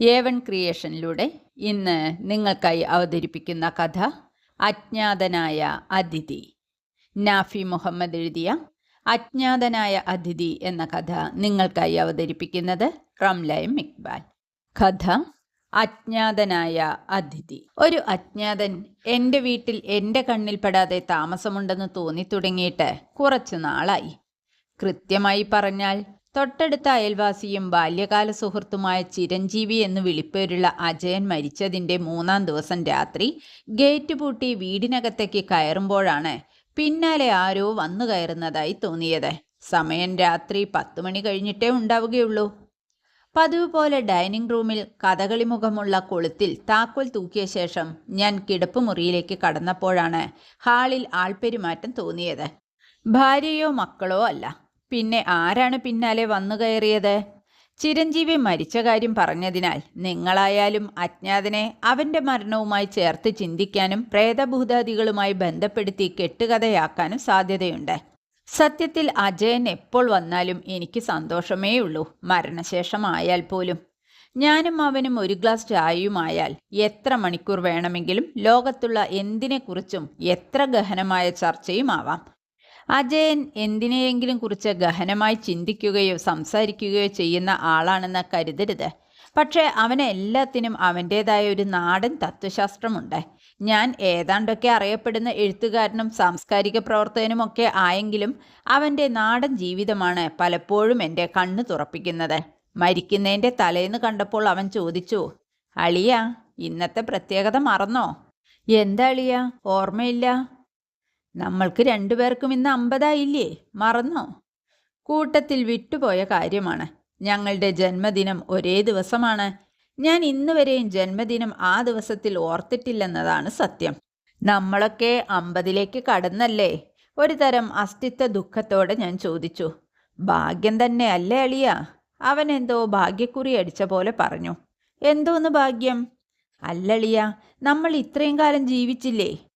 ഏവൻ ക്രിയേഷനിലൂടെ ഇന്ന് നിങ്ങൾക്കായി അവതരിപ്പിക്കുന്ന കഥ അജ്ഞാതനായ അതിഥി. നാഫി മുഹമ്മദ് എഴുതിയ അജ്ഞാതനായ അതിഥി എന്ന കഥ നിങ്ങൾക്കായി അവതരിപ്പിക്കുന്നത് റംലയം ഇക്ബാൽ. കഥ അജ്ഞാതനായ അതിഥി. ഒരു അജ്ഞാതൻ എന്റെ വീട്ടിൽ എന്റെ കണ്ണിൽപ്പെടാതെ താമസമുണ്ടെന്ന് തോന്നി തുടങ്ങിയിട്ട് കുറച്ചു നാളായി കൃത്യമായി പറഞ്ഞാൽ തൊട്ടടുത്ത അയൽവാസിയും ബാല്യകാല സുഹൃത്തുമായ ചിരഞ്ജീവി എന്ന് വിളിപ്പേരുള്ള അജയൻ മരിച്ചതിന്റെ മൂന്നാം ദിവസം രാത്രി ഗേറ്റ് പൂട്ടി വീടിനകത്തേക്ക് കയറുമ്പോഴാണ് പിന്നാലെ ആരോ വന്നു കയറുന്നതായി തോന്നിയത്. സമയം രാത്രി പത്തു മണി കഴിഞ്ഞിട്ടേ ഉണ്ടാവുകയുള്ളൂ. പതിവ് പോലെ ഡൈനിങ് റൂമിൽ കഥകളി മുഖമുള്ള കൊളുത്തിൽ താക്കോൽ തൂക്കിയ ശേഷം ഞാൻ കിടപ്പുമുറിയിലേക്ക് കടന്നപ്പോഴാണ് ഹാളിൽ ആൾപ്പെരുമാറ്റം തോന്നിയത്. ഭാര്യയോ മക്കളോ അല്ല. പിന്നെ ആരാണ് പിന്നാലെ വന്നു കയറിയത്? ചിരഞ്ജീവി മരിച്ച കാര്യം പറഞ്ഞതിനാൽ നിങ്ങളായാലും അജ്ഞാതനെ അവന്റെ മരണവുമായി ചേർത്ത് ചിന്തിക്കാനും പ്രേതഭൂതാദികളുമായി ബന്ധപ്പെടുത്തി കെട്ടുകഥയാക്കാനും സാധ്യതയുണ്ട്. സത്യത്തിൽ അജയൻ എപ്പോൾ വന്നാലും എനിക്ക് സന്തോഷമേയുള്ളൂ. മരണശേഷമായാൽ പോലും. ഞാനും അവനും ഒരു ഗ്ലാസ് ചായയുമായാൽ എത്ര മണിക്കൂർ വേണമെങ്കിലും ലോകത്തുള്ള എന്തിനെക്കുറിച്ചും എത്ര ഗഹനമായ ചർച്ചയും ആവാം. അജയൻ എന്തിനെയെങ്കിലും കുറിച്ച് ഗഹനമായി ചിന്തിക്കുകയോ സംസാരിക്കുകയോ ചെയ്യുന്ന ആളാണെന്ന് കരുതരുത്. പക്ഷേ അവന് എല്ലാത്തിനും അവന്റേതായ ഒരു നാടൻ തത്വശാസ്ത്രമുണ്ട്. ഞാൻ ഏതാണ്ടൊക്കെ അറിയപ്പെടുന്ന എഴുത്തുകാരനും സാംസ്കാരിക പ്രവർത്തകനുമൊക്കെ ആയെങ്കിലും അവന്റെ നാടൻ ജീവിതമാണ് പലപ്പോഴും എന്റെ കണ്ണ് തുറപ്പിക്കുന്നത്. മരിക്കുന്നതിന്റെ തലേന്ന് കണ്ടപ്പോൾ അവൻ ചോദിച്ചു അളിയ ഇന്നത്തെ പ്രത്യേകത മറന്നോ? എന്താ അളിയ? ഓർമ്മയില്ല. നമ്മൾക്ക് രണ്ടുപേർക്കും ഇന്ന് അമ്പതായില്ലേ? മറന്നോ? കൂട്ടത്തിൽ വിട്ടുപോയ കാര്യമാണ്. ഞങ്ങളുടെ ജന്മദിനം ഒരേ ദിവസമാണ്. ഞാൻ ഇന്ന് വരെയും ജന്മദിനം ആ ദിവസത്തിൽ ഓർത്തിട്ടില്ലെന്നതാണ് സത്യം. നമ്മളൊക്കെ അമ്പതിലേക്ക് കടന്നല്ലേ? ഒരു തരം അസ്തിത്വ ദുഃഖത്തോടെ ഞാൻ ചോദിച്ചു. ഭാഗ്യം തന്നെ അല്ലേ അളിയ? അവൻ എന്തോ ഭാഗ്യക്കുറി അടിച്ച പോലെ പറഞ്ഞു. എന്തോന്ന് ഭാഗ്യം? അല്ലളിയ നമ്മൾ ഇത്രയും കാലം ജീവിച്ചില്ലേ?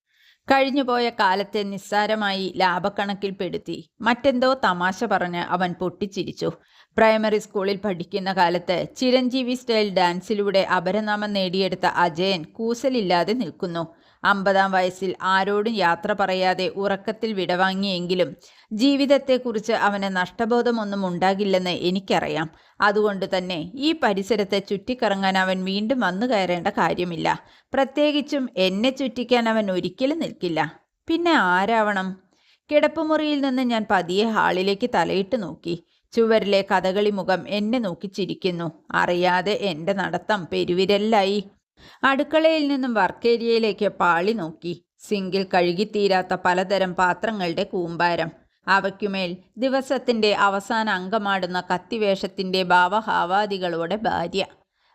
കഴിഞ്ഞുപോയ കാലത്തെ നിസ്സാരമായി ലാഭക്കണക്കിൽപ്പെടുത്തി. മറ്റെന്തോ തമാശ പറഞ്ഞ് അവൻ പൊട്ടിച്ചിരിച്ചു. പ്രൈമറി സ്കൂളിൽ പഠിക്കുന്ന കാലത്ത് ചിരഞ്ജീവി സ്റ്റൈൽ ഡാൻസിലൂടെ അപരനാമം നേടിയെടുത്ത അജയൻ കൂസലില്ലാതെ നിൽക്കുന്നു. അമ്പതാം വയസ്സിൽ ആരോടും യാത്ര പറയാതെ ഉറക്കത്തിൽ വിടവാങ്ങിയെങ്കിലും ജീവിതത്തെക്കുറിച്ച് അവന് നഷ്ടബോധമൊന്നും ഉണ്ടാകില്ലെന്ന് എനിക്കറിയാം. അതുകൊണ്ട് തന്നെ ഈ പരിസരത്തെ ചുറ്റിക്കറങ്ങാൻ അവൻ വീണ്ടും വന്നു കയറേണ്ട കാര്യമില്ല. പ്രത്യേകിച്ചും എന്നെ ചുറ്റിക്കാൻ അവൻ ഒരിക്കലും നിൽക്കില്ല. പിന്നെ ആരാവണം? കിടപ്പുമുറിയിൽ നിന്ന് ഞാൻ പതിയെ ഹാളിലേക്ക് തലയിട്ട് നോക്കി. ചുവരിലെ കഥകളി മുഖം എന്നെ നോക്കി ചിരിക്കുന്നു. അറിയാതെ എന്റെ നടത്തം പെരുവിരല്ലായി. അടുക്കളയിൽ നിന്നും വർക്കേരിയയിലേക്ക് പാളി നോക്കി. സിങ്കിൽ കഴുകിത്തീരാത്ത പലതരം പാത്രങ്ങളുടെ കൂമ്പാരം. അവയ്ക്കുമേൽ ദിവസത്തിന്റെ അവസാന അംഗമാടുന്ന കത്തിവേഷത്തിന്റെ ഭാവഹാവാദികളോടെ ഭാര്യ.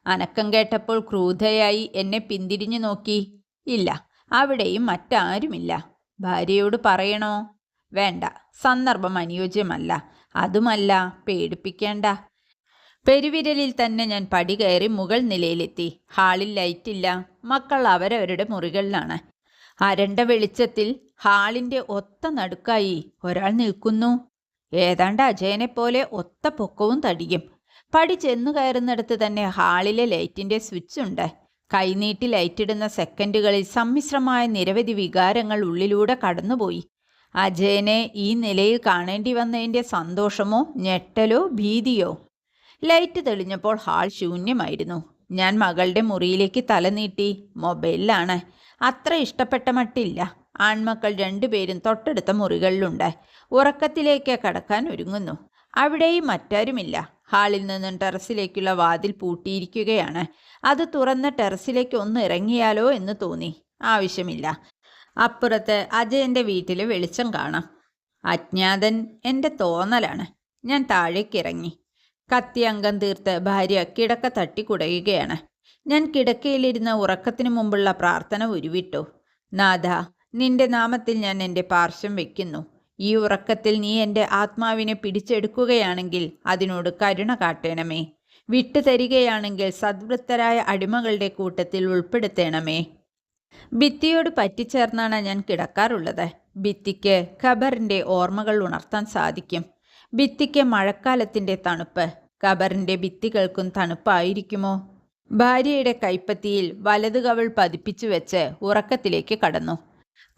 അനക്കം കേട്ടപ്പോൾ ക്രൂധയായി എന്നെ പിന്തിരിഞ്ഞു നോക്കി. ഇല്ല അവിടെയും മറ്റാരുമില്ല. ഭാര്യയോട് പറയണോ? വേണ്ട സന്ദർഭം അനുയോജ്യമല്ല. അതുമല്ല പേടിപ്പിക്കേണ്ട. പെരുവിരലിൽ തന്നെ ഞാൻ പടി കയറി മുകൾ നിലയിലെത്തി. ഹാളിൽ ലൈറ്റില്ല. മക്കൾ അവരവരുടെ മുറികളിലാണ്. അരണ്ട വെളിച്ചത്തിൽ ഹാളിന്റെ ഒത്ത നടുക്കായി ഒരാൾ നിൽക്കുന്നു. ഏതാണ്ട് അജയനെ പോലെ ഒത്ത പൊക്കവും തടിയും. പടി ചെന്നു കയറുന്നിടത്ത് തന്നെ ഹാളിലെ ലൈറ്റിന്റെ സ്വിച്ച് ഉണ്ട്. കൈനീട്ടി ലൈറ്റിടുന്ന സെക്കൻഡുകളിൽ സമ്മിശ്രമായ നിരവധി വികാരങ്ങൾ ഉള്ളിലൂടെ കടന്നുപോയി. അജയനെ ഈ നിലയിൽ കാണേണ്ടി വന്നതിന്റെ സന്തോഷമോ ഞെട്ടലോ ഭീതിയോ? Light തെളിഞ്ഞപ്പോൾ hall ശൂന്യമായിരുന്നു. ഞാൻ മകളുടെ മുറിയിലേക്ക് തല നീട്ടി. മൊബൈലിലാണ്. അത്ര ഇഷ്ടപ്പെട്ട മട്ടില്ല. ആൺമക്കൾ രണ്ടുപേരും തൊട്ടടുത്ത മുറികളിലുണ്ട്. ഉറക്കത്തിലേക്ക് കടക്കാൻ ഒരുങ്ങുന്നു. അവിടെയും മറ്റാരുമില്ല. ഹാളിൽ നിന്നും ടെറസിലേക്കുള്ള വാതിൽ പൂട്ടിയിരിക്കുകയാണ്. അത് തുറന്ന് ടെറസിലേക്ക് ഒന്ന് ഇറങ്ങിയാലോ എന്ന് തോന്നി. ആവശ്യമില്ല. അപ്പുറത്ത് അജയന്റെ വീട്ടിൽ വെളിച്ചം കാണാം. അജ്ഞാതൻ എന്റെ തോന്നലാണ്. ഞാൻ താഴേക്കിറങ്ങി. കത്തി അംഗം തീർത്ത് ഭാര്യ കിടക്ക തട്ടിക്കുടയുകയാണ് ഞാൻ കിടക്കയിലിരുന്ന ഉറക്കത്തിനു മുമ്പുള്ള പ്രാർത്ഥന ഉരുവിട്ടു. നാഥ നിന്റെ നാമത്തിൽ ഞാൻ എന്റെ പാർശ്വം വയ്ക്കുന്നു ഈ ഉറക്കത്തിൽ നീ എന്റെ ആത്മാവിനെ പിടിച്ചെടുക്കുകയാണെങ്കിൽ അതിനോട് കരുണ കാട്ടണമേ. വിട്ടുതരികയാണെങ്കിൽ സദ്വൃത്തരായ അടിമകളുടെ കൂട്ടത്തിൽ ഉൾപ്പെടുത്തേണമേ. ഭിത്തിയോട് പറ്റിച്ചേർന്നാണ് ഞാൻ കിടക്കാറുള്ളത്. ഭിത്തിക്ക് ഖബറിന്റെ ഓർമ്മകൾ ഉണർത്താൻ സാധിക്കും. ഭിത്തിക്ക് മഴക്കാലത്തിന്റെ തണുപ്പ്. ഖബറിന്റെ ഭിത്തികൾക്കും തണുപ്പായിരിക്കുമോ? ഭാര്യയുടെ കൈപ്പത്തിയിൽ വലത് കവിൾ പതിപ്പിച്ചു വെച്ച് ഉറക്കത്തിലേക്ക് കടന്നു.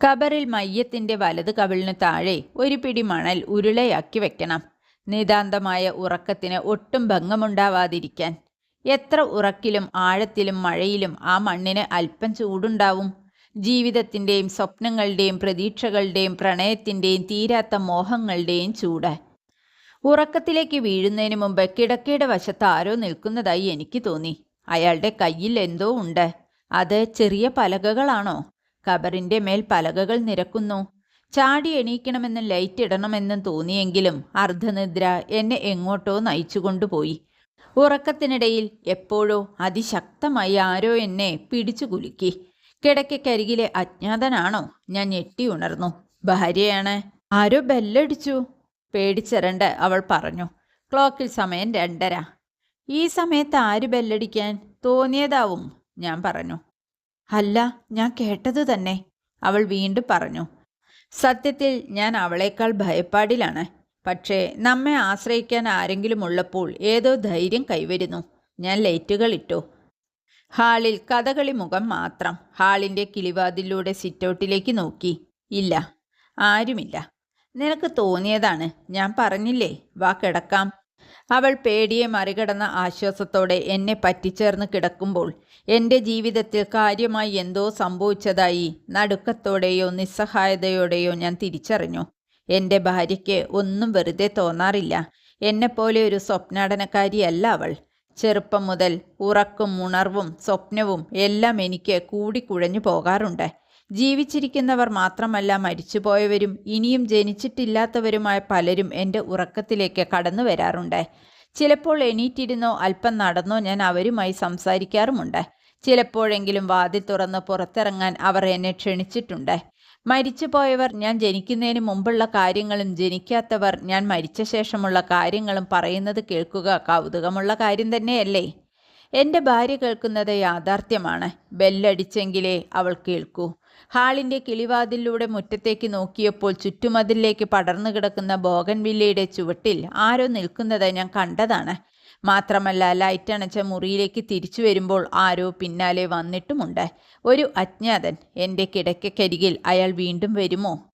കബറിൽ മയ്യത്തിന്റെ വലത് കവിളിന് താഴെ ഒരു പിടി മണൽ ഉരുളയാക്കി വെക്കണം. നിതാന്തമായ ഉറക്കത്തിന് ഒട്ടും ഭംഗമുണ്ടാവാതിരിക്കാൻ. എത്ര ഉറക്കിലും ആഴത്തിലും മഴയിലും ആ മണ്ണിന് അല്പം ചൂടുണ്ടാവും. ജീവിതത്തിന്റെയും സ്വപ്നങ്ങളുടെയും പ്രതീക്ഷകളുടെയും പ്രണയത്തിന്റെയും തീരാത്ത മോഹങ്ങളുടെയും ചൂട്. ഉറക്കത്തിലേക്ക് വീഴുന്നതിന് മുമ്പ് കിടക്കയുടെ വശത്ത് ആരോ നിൽക്കുന്നതായി എനിക്ക് തോന്നി. അയാളുടെ കയ്യിൽ എന്തോ ഉണ്ട്. അത് ചെറിയ പലകകളാണോ? കബറിന്റെ മേൽ പലകകൾ നിരക്കുന്നു. ചാടി എണീക്കണമെന്നും ലൈറ്റ് ഇടണമെന്നും തോന്നിയെങ്കിലും അർദ്ധനിദ്ര എന്നെ എങ്ങോട്ടോ നയിച്ചുകൊണ്ടുപോയി. ഉറക്കത്തിനിടയിൽ എപ്പോഴോ അതിശക്തമായി ആരോ എന്നെ പിടിച്ചു കുലുക്കി. കിടക്കക്കരികിലെ അജ്ഞാതനാണോ? ഞാൻ ഞെട്ടി ഉണർന്നു. ഭാര്യയാണ്. ആരോ ബെല്ലടിച്ചു. പേടിച്ചിരണ്ട് അവൾ പറഞ്ഞു. ക്ലോക്കിൽ സമയം രണ്ടര. ഈ സമയത്ത് ആര് ബെല്ലടിക്കാൻ? തോന്നിയതാവും ഞാൻ പറഞ്ഞു. അല്ല ഞാൻ കേട്ടത് തന്നെ അവൾ വീണ്ടും പറഞ്ഞു. സത്യത്തിൽ ഞാൻ അവളേക്കാൾ ഭയപ്പാടിലാണ്. പക്ഷേ നമ്മെ ആശ്രയിക്കാൻ ആരെങ്കിലും ഉള്ളപ്പോൾ ഏതോ ധൈര്യം കൈവരുന്നു. ഞാൻ ലൈറ്റുകൾ ഇട്ടു. ഹാളിൽ കഥകളി മുഖം മാത്രം. ഹാളിന്റെ കിളിവാതിലൂടെ സിറ്റൗട്ടിലേക്ക് നോക്കി. ഇല്ല ആരുമില്ല. നിനക്ക് തോന്നിയതാണ്. ഞാൻ പറഞ്ഞില്ലേ? വാ കിടക്കാം. അവൾ പേടിയെ മറികടന്ന ആശ്വാസത്തോടെ എന്നെ പറ്റിച്ചേർന്ന് കിടക്കുമ്പോൾ എന്റെ ജീവിതത്തിൽ കാര്യമായി എന്തോ സംഭവിച്ചതായി നടുക്കത്തോടെയോ നിസ്സഹായതയോടെയോ ഞാൻ തിരിച്ചറിഞ്ഞു. എന്റെ ഭാര്യയ്ക്ക് ഒന്നും വെറുതെ തോന്നാറില്ല. എന്നെപ്പോലെ ഒരു സ്വപ്നാടനക്കാരിയല്ല അവൾ. ചെറുപ്പം മുതൽ ഉറക്കും ഉണർവും സ്വപ്നവും എല്ലാം എനിക്ക് കൂടിക്കുഴഞ്ഞു പോകാറുണ്ട്. ജീവിച്ചിരിക്കുന്നവർ മാത്രമല്ല മരിച്ചുപോയവരും ഇനിയും ജനിച്ചിട്ടില്ലാത്തവരുമായ പലരും എന്റെ ഉറക്കത്തിലേക്ക് കടന്നു വരാറുണ്ട്. ചിലപ്പോൾ എണീറ്റിരുന്നോ അല്പം നടന്നോ ഞാൻ അവരുമായി സംസാരിക്കാറുമുണ്ട്. ചിലപ്പോഴെങ്കിലും വാതിൽ തുറന്ന് പുറത്തിറങ്ങാൻ അവർ എന്നെ ക്ഷണിച്ചിട്ടുണ്ട്. മരിച്ചുപോയവർ ഞാൻ ജനിക്കുന്നതിന് മുമ്പുള്ള കാര്യങ്ങളും ജനിക്കാത്തവർ ഞാൻ മരിച്ച ശേഷമുള്ള കാര്യങ്ങളും പറയുന്നത് കേൾക്കുക കൗതുകമുള്ള കാര്യം തന്നെയല്ലേ? എന്റെ ഭാര്യ കേൾക്കുന്നത് യാഥാർത്ഥ്യമാണ്. ബെല്ലടിച്ചെങ്കിലേ അവൾ കേൾക്കൂ. ഹാളിന്റെ കിളിവാതിലൂടെ മുറ്റത്തേക്ക് നോക്കിയപ്പോൾ ചുറ്റുമതിലേക്ക് പടർന്നു കിടക്കുന്ന ബോഗൻവില്ലയുടെ ചുവട്ടിൽ ആരോ നിൽക്കുന്നത് ഞാൻ കണ്ടതാണ്. മാത്രമല്ല ലൈറ്റ് അണച്ച മുറിയിലേക്ക് തിരിച്ചു വരുമ്പോൾ ആരോ പിന്നാലെ വന്നിട്ടുമുണ്ട്. ഒരു അജ്ഞാതൻ എന്റെ കിടക്കക്കരികിൽ അയാൾ വീണ്ടും വരുമോ?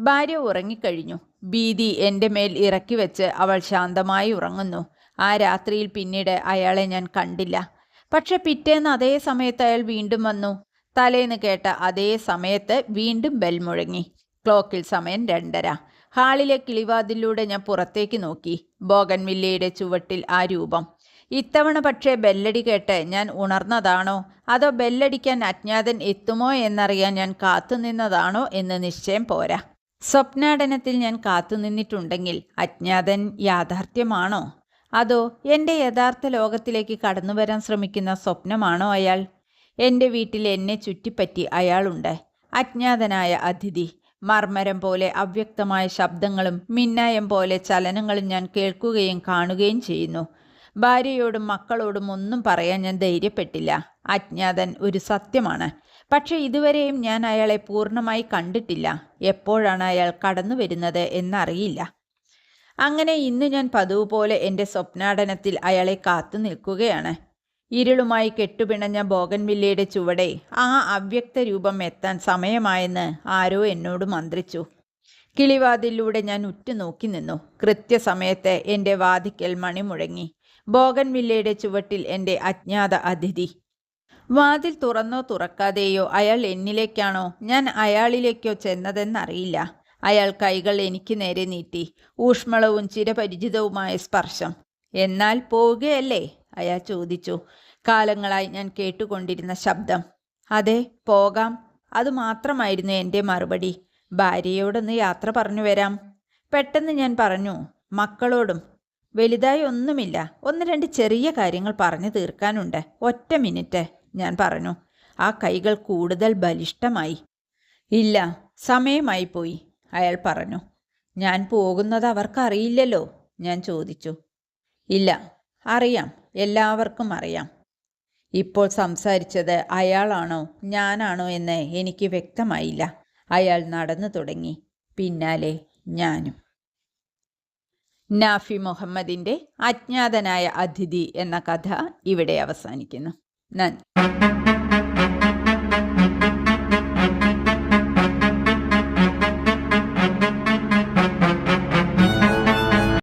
ഭാര്യ ഉറങ്ങിക്കഴിഞ്ഞു. ഭീതി എന്റെ മേൽ ഇറക്കി വെച്ച് അവൾ ശാന്തമായി ഉറങ്ങുന്നു. ആ രാത്രിയിൽ പിന്നീട് അയാളെ ഞാൻ കണ്ടില്ല. പക്ഷെ പിറ്റേന്ന് അതേ സമയത്ത് അയാൾ വീണ്ടും വന്നു. തലേന്ന് കേട്ട അതേ സമയത്ത് വീണ്ടും ബെൽ മുഴങ്ങി. ക്ലോക്കിൽ സമയം രണ്ടര. ഹാളിലെ കിളിവാതിലൂടെ ഞാൻ പുറത്തേക്ക് നോക്കി. ബോഗൻവില്ലയുടെ ചുവട്ടിൽ ആ രൂപം. ഇത്തവണ പക്ഷേ ബെല്ലടി കേട്ട് ഞാൻ ഉണർന്നതാണോ? അതോ ബെല്ലടിക്കാൻ അജ്ഞാതൻ എത്തുമോ എന്നറിയാൻ ഞാൻ കാത്തുനിന്നതാണോ എന്ന് നിശ്ചയം പോരാ. സ്വപ്നാടനത്തിൽ ഞാൻ കാത്തുനിന്നിട്ടുണ്ടെങ്കിൽ അജ്ഞാതൻ യാഥാർത്ഥ്യമാണോ? അതോ എന്റെ യഥാർത്ഥ ലോകത്തിലേക്ക് കടന്നു വരാൻ ശ്രമിക്കുന്ന സ്വപ്നമാണോ അയാൾ? എന്റെ വീട്ടിൽ എന്നെ ചുറ്റിപ്പറ്റി അയാളുണ്ട്. അജ്ഞാതനായ അതിഥി. മർമരം പോലെ അവ്യക്തമായ ശബ്ദങ്ങളും മിന്നായം പോലെ ചലനങ്ങളും ഞാൻ കേൾക്കുകയും കാണുകയും ചെയ്യുന്നു. ഭാര്യയോടും മക്കളോടും ഒന്നും പറയാൻ ഞാൻ ധൈര്യപ്പെട്ടില്ല. അജ്ഞാതൻ ഒരു സത്യമാണ്. പക്ഷേ ഇതുവരെയും ഞാൻ അയാളെ പൂർണമായി കണ്ടിട്ടില്ല. എപ്പോഴാണ് അയാൾ കടന്നു വരുന്നത് എന്നറിയില്ല. അങ്ങനെ ഇന്ന് ഞാൻ പതിവ് പോലെ എന്റെ സ്വപ്നാടനത്തിൽ അയാളെ കാത്തു നിൽക്കുകയാണ്. ഇരുളുമായി കെട്ടുപിണഞ്ഞ ബോഗൻവില്ലയുടെ ചുവടെ ആ അവ്യക്ത രൂപം എത്താൻ സമയമായെന്ന് ആരോ എന്നോട് മന്ത്രിച്ചു. കിളിവാതിലൂടെ ഞാൻ ഉറ്റുനോക്കി നിന്നു. കൃത്യസമയത്ത് എന്റെ വാതിക്കൽ മണി മുഴങ്ങി ബോഗൻവില്ലയുടെ ചുവട്ടിൽ എന്റെ അജ്ഞാത അതിഥി. വാതിൽ തുറന്നോ തുറക്കാതെയോ അയാൾ എന്നിലേക്കാണോ? ഞാൻ അയാളിലേക്കോ ചെന്നതെന്നറിയില്ല. അയാൾ കൈകൾ എനിക്ക് നേരെ നീട്ടി. ഊഷ്മളവും ചിരപരിചിതവുമായ സ്പർശം. എന്നാൽ പോവുകയല്ലേ? അയാൾ ചോദിച്ചു കാലങ്ങളായി ഞാൻ കേട്ടുകൊണ്ടിരുന്ന ശബ്ദം. അതെ പോകാം. അതുമാത്രമായിരുന്നു എന്റെ മറുപടി. ഭാര്യയോടൊന്ന് യാത്ര പറഞ്ഞു വരാം. പെട്ടെന്ന് ഞാൻ പറഞ്ഞു മക്കളോടും. വലുതായി ഒന്നുമില്ല. ഒന്ന് രണ്ട് ചെറിയ കാര്യങ്ങൾ പറഞ്ഞു തീർക്കാനുണ്ട്. ഒറ്റ മിനിറ്റ് ഞാൻ പറഞ്ഞു. ആ കൈകൾ കൂടുതൽ ബലിഷ്ടമായി ഇല്ല സമയമായി പോയി അയാൾ പറഞ്ഞു. ഞാൻ പോകുന്നത് അവർക്കറിയില്ലല്ലോ ഞാൻ ചോദിച്ചു. ഇല്ല അറിയാം. എല്ലാവർക്കും അറിയാം. ഇപ്പോൾ സംസാരിച്ചത് അയാളാണോ ഞാനാണോ എന്ന് എനിക്ക് വ്യക്തമായില്ല. അയാൾ നടന്നു തുടങ്ങി. പിന്നാലെ ഞാനും. നാഫി മുഹമ്മദിന്റെ അജ്ഞാതനായ അതിഥി എന്ന കഥ ഇവിടെ അവസാനിക്കുന്നു. നന്ദി.